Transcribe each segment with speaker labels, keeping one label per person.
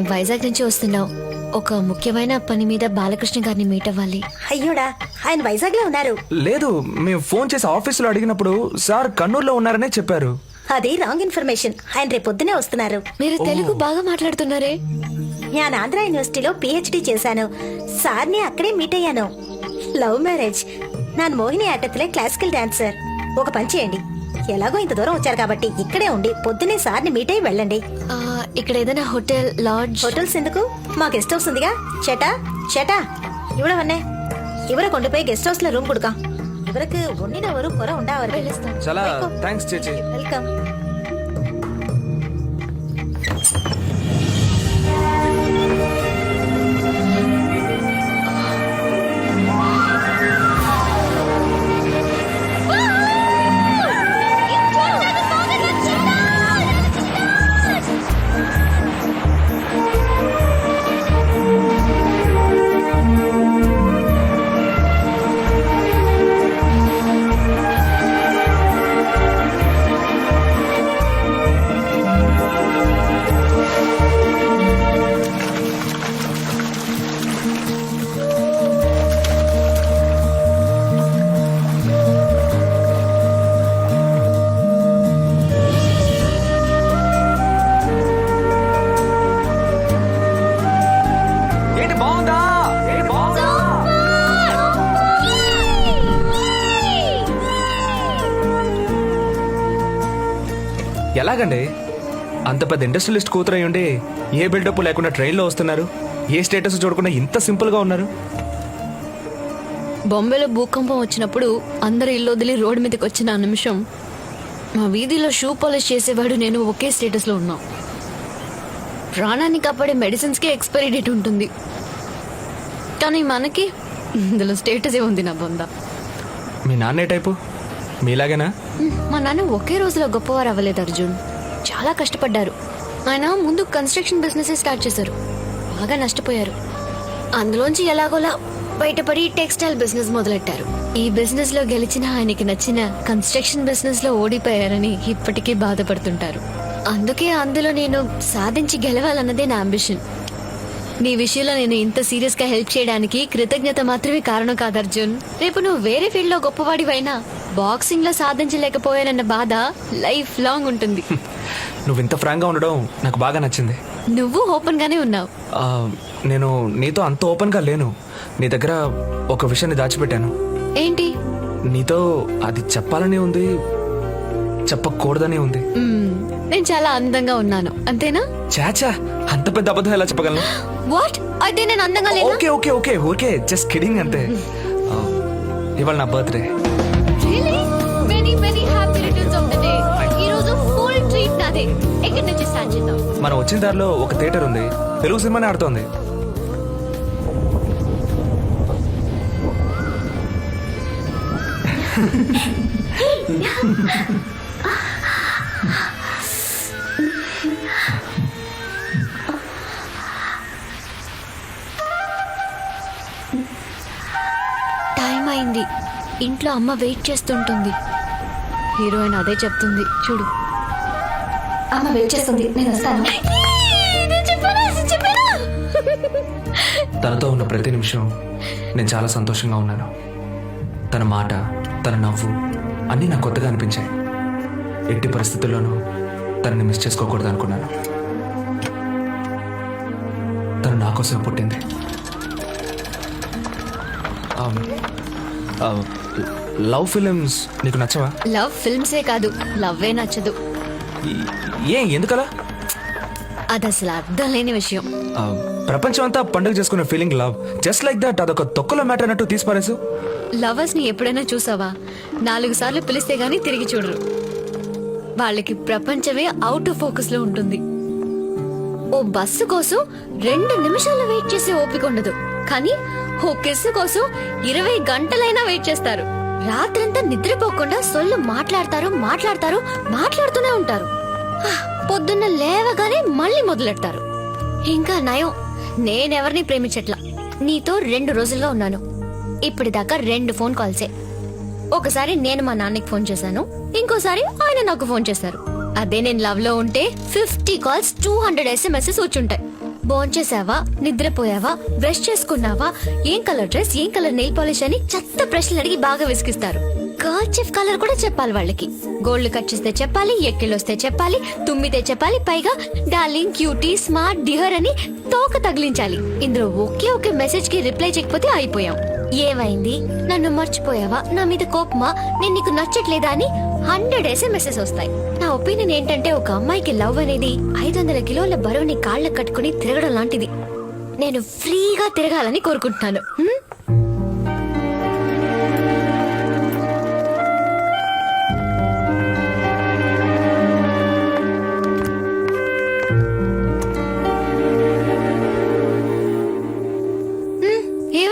Speaker 1: మేము వైజాగ్ నుంచి వస్తున్నాం. ఒక ముఖ్యమైన పని మీద బాలకృష్ణ గారిని మీట్ అవ్వాలి.
Speaker 2: అయ్యోడా ఆయన వైజాగ్లో ఉన్నారు.
Speaker 3: లేదు మేము ఫోన్ చేసి ఆఫీసులో అడిగినప్పుడు సార్ కన్నూరులో ఉన్నారనే చెప్పారు.
Speaker 2: అది రాంగ్ ఇన్ఫర్మేషన్. ఆయన రేపు పొద్దునే వస్తున్నారు.
Speaker 1: మీరు తెలుగు బాగా మాట్లాడుతున్నారే?
Speaker 2: నేను ఆంధ్ర యూనివర్సిటీలో పిహెచ్డి చేశాను. సార్ని అక్కడే మీట్ అయ్యాను. లవ్ మ్యారేజ్ నాన్ మోహిని ఆటత్లే క్లాసికల్ డాన్సర్ ఒక పని చేయండి. ఎలాగో ఇంత దూరం వచ్చారు కాబట్టి ఇక్కడే ఉండి పొద్దునే సార్ని మీట్ అయి వెళ్ళండి.
Speaker 1: ఇక్కడ ఏదైనా హోటల్ లాడ్జ్?
Speaker 2: హోటల్స్ ఎందుకు? మా గెస్ట్ హౌస్ ఉందిగా. చెటా చెటా. ఇవ్వడవన్నే ఇవర కొండుపోయి గెస్ట్ హౌస్లో రూమ్ கொடுக்கா இவருக்கு ஒன்னின ஒரு குறை உண்டா వెళ్ళిస్తాం.
Speaker 3: చాలా థ్యాంక్స్ చేచి. వెల్కమ్. ఎలాగండి? అంత పెద్ద ఇండస్ట్రియలిస్ట్ కూతురు ఉండి ఏ బిల్డప్ లేకుండా ట్రైన్లో వస్తున్నారు? ఏ స్టేటస్ చూడకుండా ఇంత సింపుల్గా ఉన్నారు?
Speaker 1: బొంబేలో భూకంపం వచ్చినప్పుడు అందరు ఇల్లు వదిలి రోడ్డు మీదకి వచ్చిన ఆ నిమిషం మా వీధిలో షూ పాలిష్ చేసేవాడు నేను ఒకే స్టేటస్లో ఉన్నాం. ప్రాణాన్ని కాపాడే మెడిసిన్స్కి ఎక్స్పైరీ డేట్ ఉంటుంది. కానీ మనకి ఇందులో స్టేటస్ ఉంది నా బొంద.
Speaker 3: మీ నాన్నే టైపు మీలాగేనా?
Speaker 1: మా నాన్న ఒకే రోజులో గొప్పవారు అవ్వలేదు అర్జున్. చాలా కష్టపడ్డారు. ఆయన ముందు కన్స్ట్రక్షన్ బిజినెస్ స్టార్ట్ చేశారు. బాగా నష్టపోయారు. అందులోంచి ఎలాగోలా బయటపడి టెక్స్టైల్ బిజినెస్ మొదలెట్టారు. ఈ బిజినెస్లో గెలిచిన ఆయనకి నచ్చిన కన్స్ట్రక్షన్ బిజినెస్లో ఓడిపోయారని ఇప్పటికీ బాధపడుతుంటారు. అందుకే అందులో నేను సాధించి గెలవాలన్నదే నా అంబిషన్ నీ విషయంలో నేను ఇంత సీరియస్గా హెల్ప్ చేయడానికి కృతజ్ఞత మాత్రమే కారణం కాదు అర్జున్. రేపు నువ్వు వేరే ఫీల్డ్లో గొప్పవాడివైనా బాక్సింగ్లో సాధించలేకపోయానన్న బాధ లైఫ్ లాంగ్ ఉంటుంది.
Speaker 3: నువ్వు ఇంత ఫ్రాంక్గా ఉండడం నాకు బాగా నచ్చింది.
Speaker 1: నువ్వు ఓపెన్ గానే ఉన్నావు.
Speaker 3: ఆ, నేను నీతో అంత ఓపెన్గా లేను. నీ దగ్గర ఒక విషయాన్ని దాచిపెట్టాను.
Speaker 1: ఏంటి?
Speaker 3: నీతో అది చెప్పాలని ఉంది చెప్పకూడదని ఉంది.
Speaker 1: నేను చాలా అందంగా ఉన్నాను అంతేనా?
Speaker 3: చాచా అంత పెద్ద అబద్ధం ఎలా చెప్పగలను?
Speaker 1: వాట్ అయితే నేను అందంగా లేనా?
Speaker 3: Okay okay okay okay just kidding అంతే. ఇవాళ నా
Speaker 1: birthday? Many, many happy returns of the day. ఈ రోజు ఫుల్ ట్రీట్ నాదే. ఎక్కడి నుంచి స్టార్ట్ చేద్దాం?
Speaker 3: మనం వచ్చిన దారిలో ఒక థియేటర్ ఉంది. తెలుగు సినిమాని ఆడుతోంది.
Speaker 1: టైం ఇంట్లో అమ్మ వెయిట్ చేస్తుంటుంది. హీరోయిన్ అదే చెప్తుంది. చూడు.
Speaker 2: అమ్మ వెయిట్ చేస్తుంది. నేను వస్తాను.
Speaker 3: తనతో ఉన్న ప్రతి నిమిషం నేను చాలా సంతోషంగా ఉన్నాను. తన మాట తన నవ్వు అన్నీ నాకు కొత్తగా అనిపించాయి. ఎట్టి పరిస్థితుల్లోనూ తనని మిస్ చేసుకోకూడదు అనుకున్నాను. తను నా కోసం పుట్టింది. లవ్ ఫిలిమ్స్ నీకు నచ్చవా?
Speaker 1: లవ్ ఫిల్మ్సే కాదు లవ్వే నచ్చదు.
Speaker 3: ఏ ఎందుకలా?
Speaker 1: అది అసలు అర్థం లేని విషయం.
Speaker 3: ఆ, ప్రపంచం అంతా పండుగ చేసుకునే feeling love just like that అదొక తొక్కలో మ్యాటర్ అన్నట్టు తీసిపారేసు.
Speaker 1: లవర్స్ని ఎప్పుడైనా చూసావా? నాలుగు సార్లు పిలిస్తే గానీ తిరిగి చూడరు. వాళ్ళకి ప్రపంచమే అవుట్ ఆఫ్ ఫోకస్లో ఉంటుంది. ఓ బస్సు కోసం రెండు నిమిషాలు వెయిట్ చేసే ఓపిక ఉండదు. కానీ ఓ కిస్సు కోసం ఇరవై గంటలైనా వెయిట్ చేస్తారు. రాత్రంతా నిద్రపోకుండా సొల్లు మాట్లాడతారు మాట్లాడతారు మాట్లాడుతూనే ఉంటారు. పొద్దున్న లేవగానే మళ్ళీ మొదలెడతారు. ఇంకా నయం నేనెవరిని ప్రేమించట్లా? నీతో రెండు రోజులుగా ఉన్నాను. ఇప్పటిదాకా రెండు ఫోన్ కాల్సే. ఒకసారి నేను మా నాన్నకి ఫోన్ చేశాను ఇంకోసారి ఆయన నాకు ఫోన్ చేశారు. అదే నేను లవ్లో ఉంటే fifty calls two hundred SMS వచ్చుంటాయి. భోంచేసావా నిద్రపోయావా? బ్రష్ చేసుకున్నావా? ఏం కలర్ డ్రెస్ ఏం కలర్ నెయిల్ పాలిష్ అని చెత్త ప్రశ్నలు అడిగి బాగా విసిగిస్తారు. కర్చిఫ్ కలర్ కూడా చెప్పాలి వాళ్ళకి. గోల్డ్ కట్ చేస్తే చెప్పాలి ఎక్కిలొస్తే చెప్పాలి తుమ్మితే చెప్పాలి పైగా డార్లింగ్ క్యూటీ స్మార్ట్ డిహర్ అని తోక తగిలించాలి. ఇందులో ఒకే ఒకే మెసేజ్కి రిప్లై చేయకపోతే అయిపోయాం ఏమైంది? నన్ను మర్చిపోయావా? నా మీద కోపమా? నేను నీకు నచ్చట్లేదా అని హండ్రెడ్ ఎస్ఎంఎస్ఎస్ వస్తాయి. నా ఒపీనియన్ ఏంటంటే ఒక అమ్మాయికి లవ్ అనేది ఐదు వందల కిలోల బరువుని కాళ్ళకు కట్టుకుని తిరగడం లాంటిది. నేను ఫ్రీగా తిరగాలని కోరుకుంటున్నాను.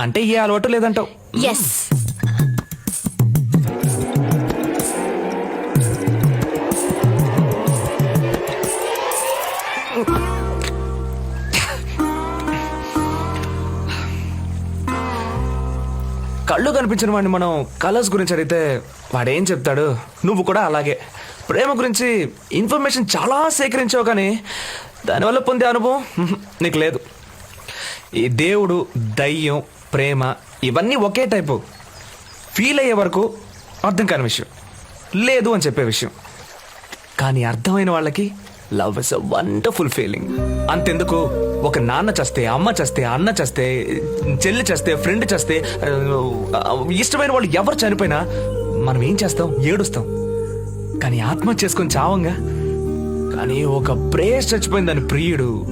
Speaker 3: అంటే ఏ అలవాటు లేదంటావు?
Speaker 1: ఎస్
Speaker 3: కళ్ళు కనిపించిన వాడిని మనం కలర్స్ గురించి అడిగితే వాడేం చెప్తాడు? నువ్వు కూడా అలాగే. ప్రేమ గురించి ఇన్ఫర్మేషన్ చాలా సేకరించావు కానీ దానివల్ల పొందే అనుభవం నీకు లేదు. ఈ దేవుడు దయ్యం ప్రేమ ఇవన్నీ ఒకే టైపు. ఫీల్ అయ్యే వరకు అర్థం కాని విషయం. లేదు అని చెప్పే విషయం. కానీ అర్థమైన వాళ్ళకి love is a wonderful feeling అంతెందుకు? ఒక నాన్న చస్తే అమ్మ చస్తే అన్న చస్తే చెల్లి చస్తే ఫ్రెండ్ చస్తే ఇష్టమైన వాళ్ళు ఎవరు చనిపోయినా మనం ఏం చేస్తాం? ఏడుస్తాం. కానీ ఆత్మహత్య చేసుకొని చావంగా? కానీ ఒక ప్రేయస్ చచ్చిపోయిందని ప్రియుడు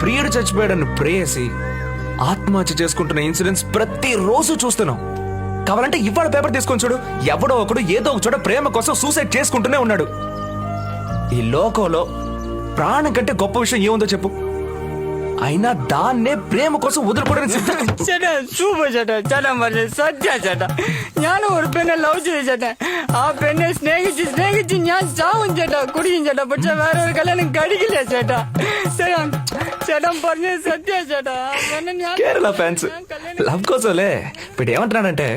Speaker 3: ప్రియుడు చచ్చిపోయాడని ప్రేయసి ఆత్మహత్య చేసుకుంటున్న ఇన్సిడెంట్స్ ప్రతిరోజు చూస్తున్నాం. కావాలంటే ఇవాళ పేపర్ తీసుకొని చూడు. ఎవడో ఒకడు ఏదో ఒక చోట ప్రేమ కోసం సూసైడ్ చేసుకుంటూనే ఉన్నాడు. ఈ లోకంలో ప్రాణం కంటే గొప్ప విషయం ఏముందో చెప్పు. అయినా దాన్నే ప్రేమ కోసం వదులుకోవడానికి సిద్ధం
Speaker 4: ചേട്ടാ സൂപ്പർ ചേട്ടാ ചേട്ടാ പറഞ്ഞ സത്യ ചേട്ടാ ഞാൻ ഒരു പെണ്ണെ ലവ് ചെയ്തു ചേട്ടാ ആ പെണ്ണെ സ്നേഹിച്ച് സ്നേഹിച്ച് ഞാൻ ചാവും ചേട്ടാ കുടിക്കും ചേട്ടാ പക്ഷെ വേറെ ഒരു കല്യാണം കഴിക്കില്ല ചേട്ടാ ചേട്ടാ ചേട്ടൻ പറഞ്ഞ സത്യ ചേട്ടാ ആ പെണ്ണെ ഞാൻ
Speaker 3: కేరళ ఫ్యాన్స్
Speaker 4: ഞാൻ കല്യാണം
Speaker 3: లవ్ కోసంలే ఇప్పుడు ఏమంటున్నాడంటే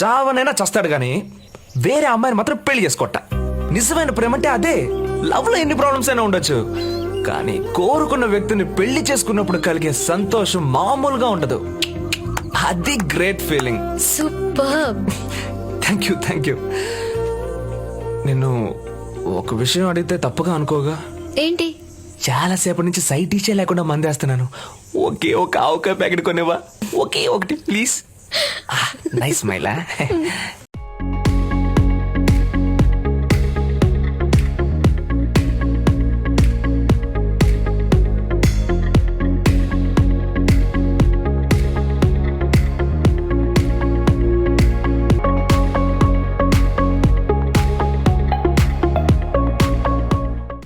Speaker 3: చావనైనా చస్తాడు కానీ వేరే అమ్మాయిని మాత్రం పెళ్లి చేసుకోట నిజమైన ప్రేమ అంటే అదే లవ్ లో ఎన్ని ప్రాబ్లమ్స్ అయినా ఉండొచ్చు కానీ కోరుకున్న వ్యక్తిని పెళ్ళి చేసుకున్నప్పుడు కలిగే సంతోషం మామూలుగా ఉండదు. అది great feeling.
Speaker 1: Super.
Speaker 3: Thank you thank you. నిన్ను ఒక విషయం అడిగితే తప్పుగా అనుకోగా?
Speaker 1: ఏంటి?
Speaker 3: చాలాసేపటి నుంచి సైట్ ఇచ్చే లేకుండా మందేస్తున్నాను. ఒకే ఒక ఆవకాయ ప్యాకెట్ కొనేవా ఒకే ఒకటి ప్లీజ్. Nice Maila